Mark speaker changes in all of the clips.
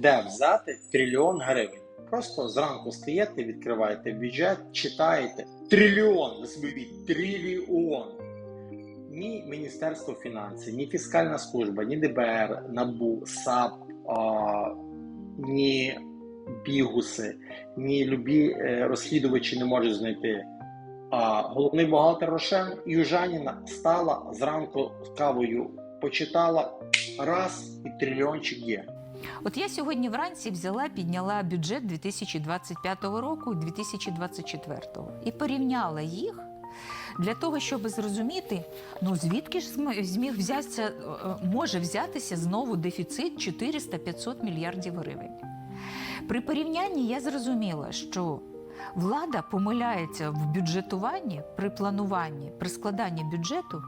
Speaker 1: де взяти трильйон гривень. Просто зранку стаєте, відкриваєте бюджет, читаєте. Трильйон, ви трильйон. Ні Міністерство фінансів, ні Фіскальна служба, ні ДБР, НАБУ, САП, а, ні бігуси, ні любі е, розслідувачі не можуть знайти. А головний бухгалтер Рошен Южаніна стала зранку кавою, почитала раз і трильйончик є.
Speaker 2: От я сьогодні вранці взяла, підняла бюджет 2025 року і 2024 і порівняла їх для того, щоб зрозуміти, ну звідки ж зміг взятися, е, може взятися знову дефіцит 400-500 мільярдів гривень. При порівнянні я зрозуміла, що влада помиляється в бюджетуванні при плануванні, при складанні бюджету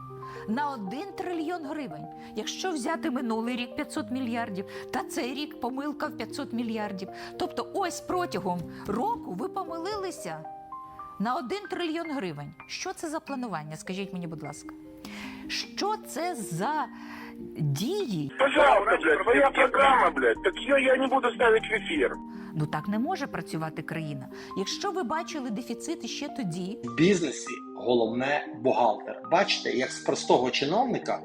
Speaker 2: на 1 трильйон гривень. Якщо взяти минулий рік 500 мільярдів, та цей рік помилка в 500 мільярдів. Тобто, ось протягом року ви помилилися на 1 трильйон гривень. Що це за планування? Скажіть мені, будь ласка. Що це за дії?
Speaker 3: Пожалуйста, блядь, твоя программа, блядь. Так ее я не буду ставить в эфир.
Speaker 2: Ну так не може працювати країна. Якщо ви бачили дефіцит ще тоді,
Speaker 1: В бізнесі головне бухгалтер. Бачите, як з простого чиновника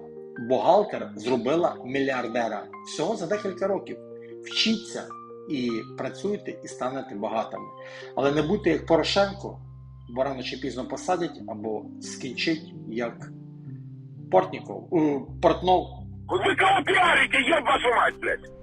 Speaker 1: бухгалтер зробила мільярдера всього за декілька років. Вчіться і працюйте, і станете багатими. Але не будьте як Порошенко, бо рано чи пізно посадять або скінчить як Портніков, Портнов
Speaker 3: вы кого пиарите, еб вашу мать, блядь.